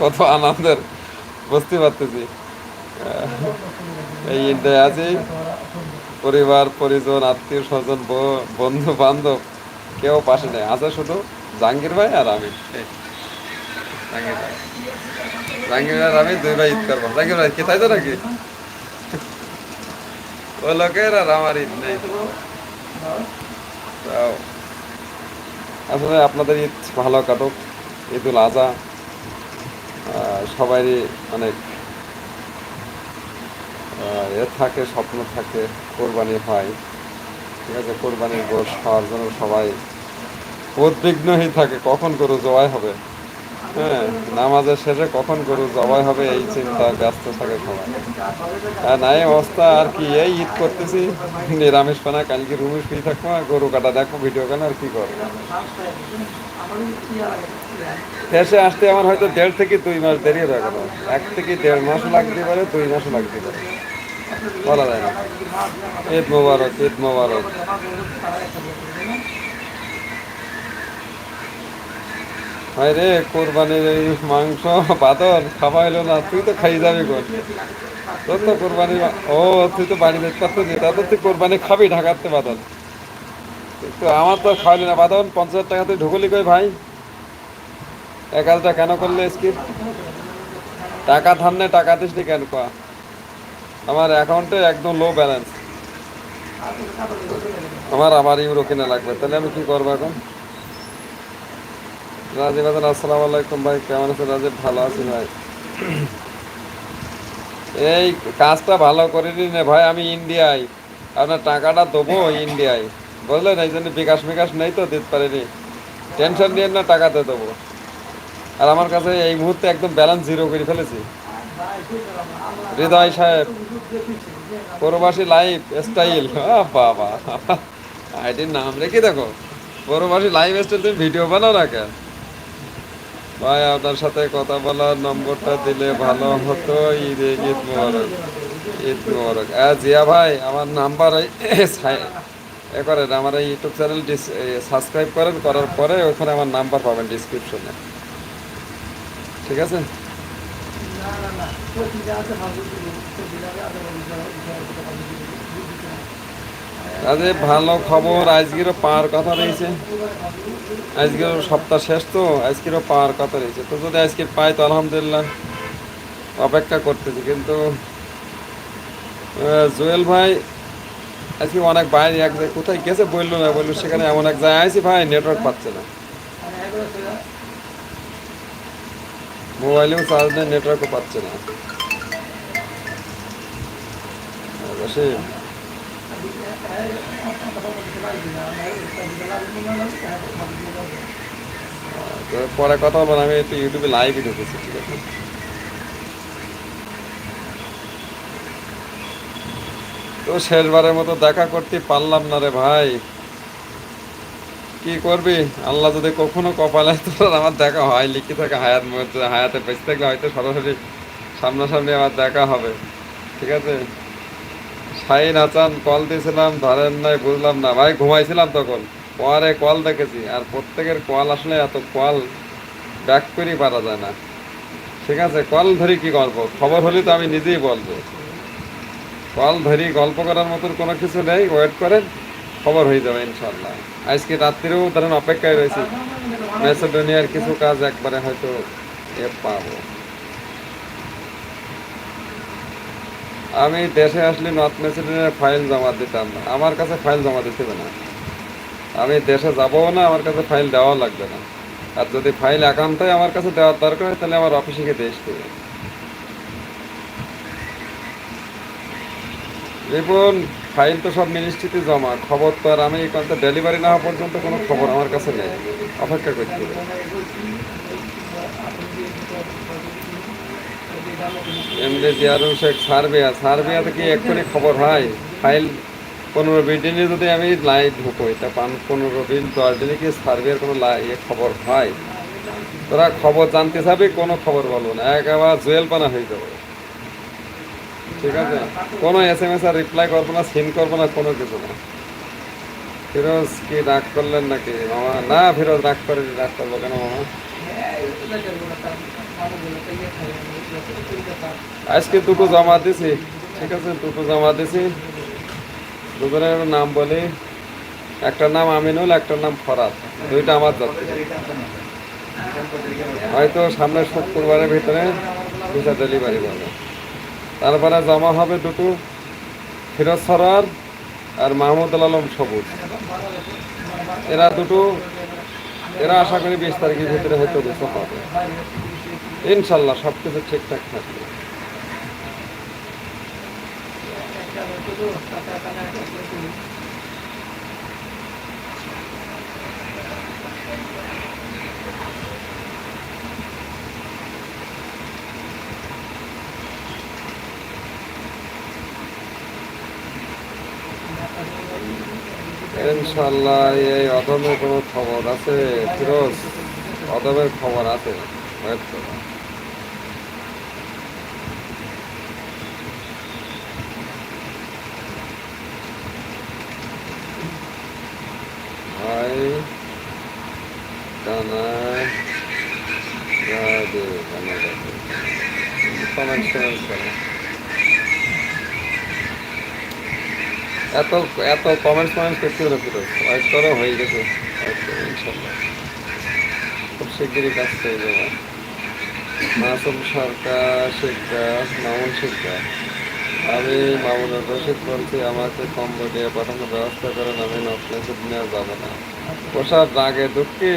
কত আনন্দের, বুঝতে পারতেছি। এই ইন্ডিয়ায় আছি পরিবার, পরিজন, আত্মীয় স্বজন বন্ধু, বান্ধব, কেউ পাশে নেই। আছে শুধু জাহাঙ্গীর ভাই আর আমি। জাহাঙ্গীর ভাই। আমি দুই ভাই ঈদ করব। জাহাঙ্গীর ভাই, কি তাই তো নাকি? ও লোকের আর আমার ঈদ নেই। আসলে আপনাদের ঈদ ভালো কাটুক। ঈদুল আজহা সবারই অনেক আহ, এ থাকে স্বপ্ন থাকে কোরবানি হয়। ঠিক আছে কোরবানির গোশ খাওয়ার জন্য সবাই উদ্বিগ্ন হয়ে থাকে কখন করে জবাই হবে? হ্যাঁ নামাজের শেষে কখন গরু জবাই হবে এই চিন্তা ব্যস্ত থাকে সবাই। আর নাই অবস্থা, আর কি এই ঈদ করতেছি, নিরামিষ পানা, কালকে রুমে শুয়ে থাকব, আর গরু কাটা দেখো ভিডিও কেন, আর কি করব। শেষে আসতে আমার হয়তো দেড় থেকে দুই মাস দেরি হয়ে গেল। এক থেকে দেড় মাস লাগতে পারে, দুই মাসও লাগতে পারে। বলা যায় না। ঈদ মোবারক ঈদ মোবারক। ভাই রে, কোরবানির এই মাংস বাদর খাওয়া হলো না, তুই তো খাই যাবি কোন তোর তো কোরবানি ও, তুই তো বাড়ি দেখতে তা তো তুই কোরবানি খাবি ঢাকাতে বাদল। তো আমার তো খাওয়ালি না, বাদল, পঞ্চাশ টাকা তুই ঢুকলি কই ভাই? এক হাজারটা কেন করলে স্কিপ টাকা ধান্নে টাকা দিস কেন কোয়া? আমার অ্যাকাউন্টে একদম লো ব্যালেন্স আমার আবার ইউরো কিনা লাগবে, তাহলে আমি কি করব এখন? রাজীব হাসান, আসসালামু আলাইকুম ভাই, কেমন আছেন রাজীব? ভালো আছি ভাই। এই কাজটা ভালো করে নিন ভাই, আমি ইন্ডিয়ায়। আপনার টাকাটা দেবো ইন্ডিয়ায়। বুঝলেন, এই জন্য বিকাশ বিকাশ নেই তো, দিতে পারিনি। টেনশন নিয়ে না টাকাতে দেবো। আর আমার কাছে এই মুহূর্তে একদম ব্যালেন্স জিরো করে ফেলেছি। হৃদয় সাহেব, পরবাসী লাইফ স্টাইল। বাবা। আইডির নাম রেখে দেখো। পরবাসী লাইফ স্টাইল তুমি ভিডিও বানাও না কেন? ভাই, আপনার সাথে কথা বলার নম্বরটা দিলে ভালো হতো। ঈদ ঈদ মোবারক ঈদ মোবারক। জিয়া ভাই, আমার নাম্বার এ করেন, আমার এই ইউটিউব চ্যানেল সাবস্ক্রাইব করেন, করার পরে ওখানে আমার নাম্বার পাবেন ডিসক্রিপশনে। ঠিক আছে? আরে ভালো খবর, আজকেরও পাওয়ার কথা রয়েছে। আজকের সপ্তাহ শেষ তো, আজকেরও পাওয়ার কথা রয়েছে। তো যদি আজকে পাই তো আলহামদুলিল্লাহ অপেক্ষা করতেছি। কিন্তু জুয়েল ভাই, আজকে অনেক বাইরে, এক জায়গায় কোথায় গেছে বলল না বলল, সেখানে এমন এক জায়গায় আইছি ভাই নেটওয়ার্ক পাচ্ছে না। মোবাইলেও চার্জ নেই নেটওয়ার্কও পাচ্ছে না। বসে তো পরে কথা বলব আমি একটু ইউটিউবে লাইভই ঢুকেছি, ঠিক আছে? তো শেষবারের মতো দেখা করতে পারলাম না রে ভাই। কি করবি? আল্লাহ যদি কখনো কপালে তোর আমার দেখা হয়, লিখে থাকে হায়াত হায়াতে বেঁচে থাকলে হয়তো সরাসরি সামনাসামনি আমার দেখা হবে, ঠিক আছে? শাহিন হাসান কল দিয়েছিলাম ধরেন নাই বুঝলাম না। ভাই ঘুমাইছিলাম তখন। পরে কল দেখেছি আর প্রত্যেকের কল আসলে এত কল ব্যাক করেই পারা যায় না। ঠিক আছে কল ধরি কি গল্প? খবর হলে তো আমি নিজেই বলব। কল ধরি গল্প করার মতন কোনো কিছু নেই ওয়েট করেন খবর হয়ে যাবে ইনশাল্লাহ আজকে রাত্রিরেও ধরেন অপেক্ষায় রয়েছি। ম্যাসেডোনিয়ার কিছু কাজ একবারে হয়তো এ পাবো। আমি দেশে আসলে নর্থ ম্যাসেডোনিয়ার ফাইল জমা দিতাম না। আমার কাছে ফাইল জমা দিতে হবে না। আমি দেশে যাব না, আমার কাছে ফাইল দেওয়া লাগবে না। আর যদি ফাইল একান্তই আমার কাছে দেওয়ার দরকার হয়, তাহলে আমার অফিসে গিয়ে দেশ দেবে রিপন ফাইল তো সব মিনিস্ট্রিতে জমা। খবর তো আর আমি এখান ডেলিভারি না হওয়া পর্যন্ত কোনো খবর আমার কাছে নেই। অপেক্ষা করতে এমনি জিয়ারুল শেখ সার্বিয়া সার্বিয়াতে কি এক্ষুনি খবর হয়? ফাইল পনেরো বিশ দিনে যদি আমি লাইভ ঢুকোই তা পান পনেরো দিন দশ দিনে কি সার্বিয়ার কোনো লাই- ইয়ে খবর হয়? তোরা খবর জানতে চাবি, কোনো খবর বলব না, একেবারে জুয়েল পানা হয়ে যাবে। ঠিক আছে? কোনো এস এম এস আর রিপ্লাই করব না সিন করব না, কোনো কিছু না। ফিরোজ কি রাগ করলেন নাকি? মামা? না, ফিরোজ রাগ করে রাগ করব কেন মামা? আজকে দুটো জমা দিছি। ঠিক আছে, দুটো জমা দিছি। দুজনের নাম বলি একটার নাম আমিনুল একটার নাম ফরাত দুইটা আমার যাচ্ছে হয়তো সামনে শুক্রবারের ভিতরে দুটা ডেলিভারি পাবে তারপরে জমা হবে দুটো, ফিরোজ সরার আর মাহমুদুল আলম সবুজ। এরা দুটো, এরা আশা করি বিশ তারিখের ভিতরে হয়তো দুটো পাবে ইনশাল্লাহ সব কিছু ঠিকঠাক থাকবে। ইনশাল্লাহ, এই অদমের কোনো খবর আছে? ফিরোজ, অদমের খবর আছে। কানায় রাধে কমেন্ট কমেন্ট এত এত কমেন্টস কমেন্টস করতে হলো ফিরো ওয়েট করো হয়ে গেছে। ইনশাল্লাহ। খুব শিগগিরই কাজ পেয়ে যাবে। সরকার, শিকদার, মামুন শিকদার। আমি মামুনুর রশিদ বলছি, আমাকে কম্বোডিয়া পাঠানোর ব্যবস্থা করেন আমি নকলেসে নেওয়া যাব না। পোশাক রাগে দুঃখে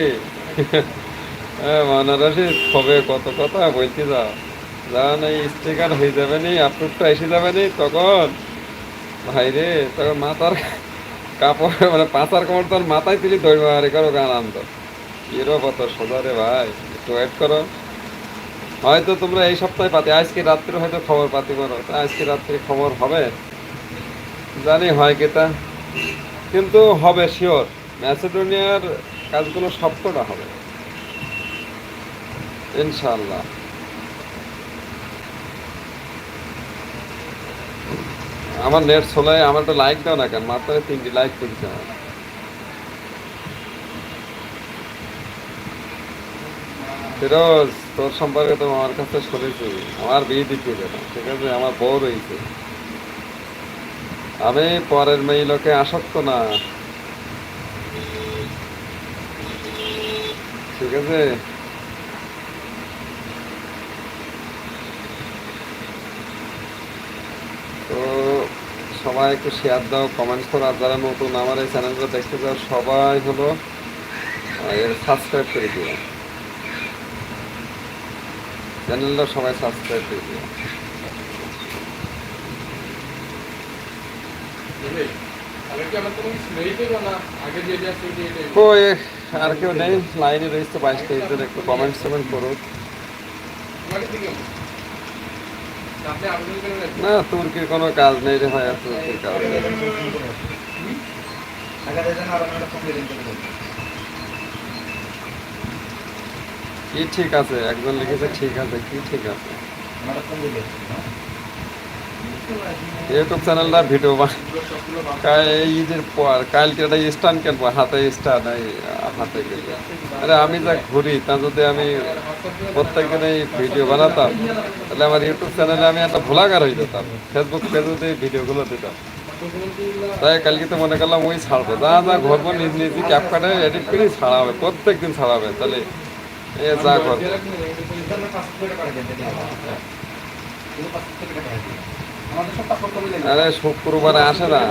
হ্যাঁ মামুনুর রশিদ, কবে কত কথা বলতে যাও যখন এই স্টিকার হয়ে যাবে নি আপলোডটা এসে যাবে নি, তখন? ভাই রে, তখন মাথার কাপড় মানে পাঁচার কাপড় তোর মাথায় তুলি, দৌড় মারি করো গান আনন্দ। এরও কত সোজা রে ভাই, একটু ওয়েট করো। হয়তো তোমরা এই সপ্তাহে পাতে, আজকে রাত্রে হয়তো খবর পাতে পারো আজকে রাত্রে খবর হবে? জানি হয় কি তা, কিন্তু হবে শিওর ম্যাসেডোনিয়ার কাজগুলো সবকটা হবে। ইনশাল্লাহ আমার নেট চলে আমার তো লাইক দাও না কেন? মাত্র তিনটি লাইক করেছে আমার ফিরোজ, তোর সম্পর্কে তো আমার কাছে শুনেছি। আমার বিয়ে দিতে গেল, ঠিক আছে? আমার বউ রয়েছে। আমি পরের মেয়ে লোকে আসক্ত না। ঠিক আছে? তো সবাই একটু শেয়ার দাও কমেন্টস করো। আর যারা নতুন আমার এই চ্যানেলটা দেখতে চাও, সবাই হলো সাবস্ক্রাইব করে দিও। চ্যানেলটা সবাই সাবস্ক্রাইব করে দিও। কই আর কেউ নেই? লাইনে রয়েছে বাইশ তেইশদের একটু কমেন্ট টমেন্ট করো। না তুর্কির কোনো কাজ নেই রে ভাই? আর তুর্কির কাজ? নেই কি ঠিক আছে? একজন লিখেছে, ঠিক আছে, কি ঠিক আছে? ইউটিউব চ্যানেলটা ভিডিও এই ঈদের পর, কালকে একটা স্ট্যান্ড কিনবো হাতে স্ট্যান্ড এই হাতে গেলে আরে আমি যা ঘুরি, তা যদি আমি প্রত্যেকদিন এই ভিডিও বানাতাম, তাহলে আমার ইউটিউব চ্যানেলে আমি একটা ভোলাগার হয়ে যেতাম। ফেসবুক পেজে যদি ভিডিওগুলো দিতাম। তাই কালকে তো মনে করলাম ওই ছাড়বো। যা যা ঘরবো, নিজ নিজে ক্যাপ কাটে এডিট করে ছাড়াবে প্রত্যেক দিন ছাড়াবে তাহলে আরে শুক্রবারে আসে না।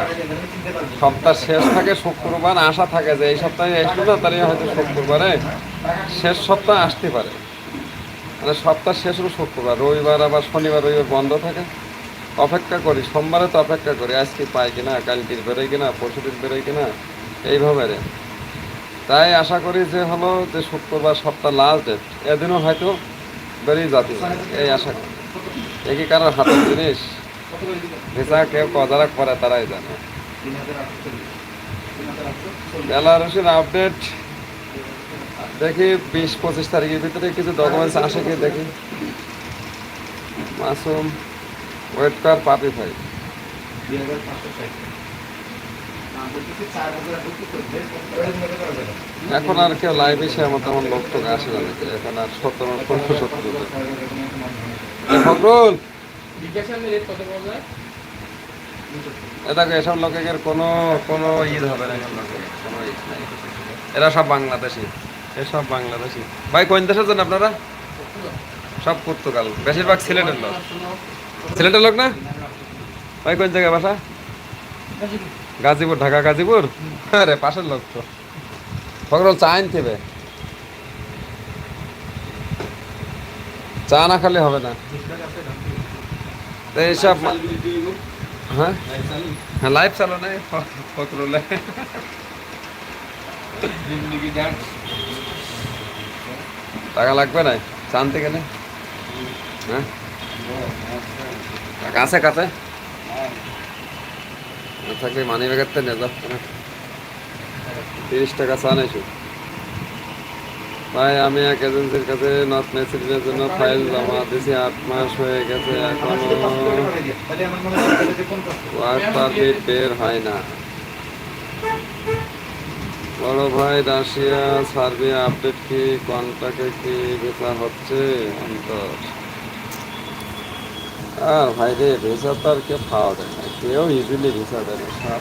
সপ্তাহ শেষ থাকে, শুক্রবার আসা থাকে যে, এই সপ্তাহে আসলো না, তাহলে হয়তো শুক্রবারে শেষ সপ্তাহ আসতে পারে। মানে সপ্তাহ শেষ হলো শুক্রবার, রবিবার আবার শনিবার, রবিবার বন্ধ থাকে। অপেক্ষা করি, সোমবারে তো অপেক্ষা করি, আজকে পাই কিনা কালকে বেরোয় কিনা পরশু দিন বেরোয় কিনা, এইভাবে রে। তাই আশা করি যে হলো যে শুক্রবার সপ্তাহ লাস্ট ডেট এদিনও হয়তো বেরিয়ে যাতে এই আশা করি। একই কারোর হাতের জিনিস? ভিসা কেউ কদারা করে, তারাই জানে। বেলারসের আপডেট দেখি বিশ, পঁচিশ তারিখের ভিতরে কিছু ডকুমেন্টস আসে কি দেখি। মাসুম ওয়েট কর পাপি ভাই। এখন আর কেউ লাইভ এসে আমার তেমন লোক টোক আসে না এখন আর পনেরো সত্তর ফখরুল! দেখো, এসব লোকের কোনো কোনো ঈদ হবে না, এসব কোনো ঈদ নাই। এরা সব বাংলাদেশি। এসব বাংলাদেশি। ভাই, কোন দেশের জন্য আপনারা? সব পর্তুগাল। বেশিরভাগ সিলেটের লোক। সিলেটের লোক না? ভাই, কোন জায়গায় বাসা? গাজীপুর। ঢাকা, গাজীপুর? আরে, পাশের লোক তো। ফখরুল চা আনতে হবে। চা না খালে হবে না। এইসব হ্যাঁ? হ্যাঁ লাইভ চালো না ফখরুলে টাকা লাগবে না চানতে গেলে। হ্যাঁ? কাছে কাছে। থাকলে মানি ব্যাগের তো যাও তিরিশ টাকা চা নাইছো? ভাই, আমি এক এজেন্সির কাছে নট মেসেজের জন্য ফাইল জমা দিয়েছি আট মাস হয়ে গেছে এখনও। বের হয় না। বড় ভাই, রাশিয়া সার্বিয়া আপডেট কি, কন্টাকে কি ভিসা হচ্ছে? অন্তর। আর ভাই রে ভিসা তো আর কেউ পাওয়া যায় না, কেউ ইজিলি ভিসা দেয় না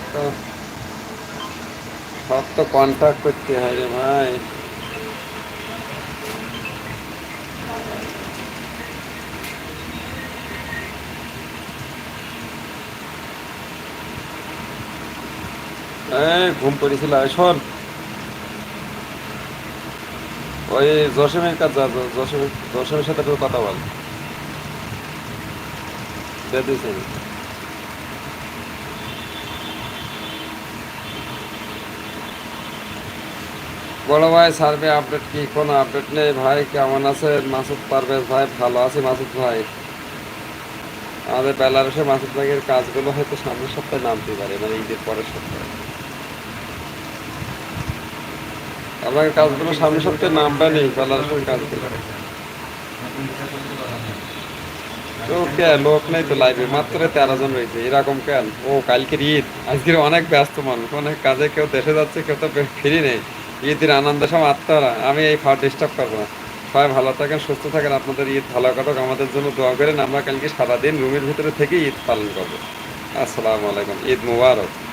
সব তো কন্ট্যাক্ট করতে হয় রে ভাই। ঘুম পড়েছিল শোন। ওই জসিমের কাছে যা জসিমের জসিমের সাথে কথা বল। দিয়ে বড় ভাই, সার্ভে আপডেট কি? কোনো আপডেট নেই ভাই, কেমন আছে মাসুদ পারভেজ ভাই, ভালো আছি মাসুদ ভাই। আমাদের বেলারসে মাসুদ ভাইয়ের কাজগুলো হয়তো সামনের সপ্তাহে নামতে পারে মানে ঈদের পরের সপ্তাহে। আপনার কাজগুলো সামনের সপ্তাহে নামবে নেই বেলারসের কাজগুলো। তো কে লোক নেই তো লাইভে মাত্র তেরো জন রয়েছে, এরকম কেন? ও, কালকের ঈদ। আজকের অনেক ব্যস্ত মানুষ, অনেক কাজে কেউ দেশে যাচ্ছে, কেউ তো ফিরি নেই। ঈদের আনন্দের সব আত্মারা। আমি এই ফার ডিস্টার্ব করব না। সবাই ভালো থাকেন, সুস্থ থাকেন। আপনাদের ঈদ ভালো কাটক। আমাদের জন্য দোয়া করেন। আমরা কালকে সারাদিন রুমের ভিতরে থেকে ঈদ পালন করব। আসসালামু আলাইকুম। ঈদ মুবারক।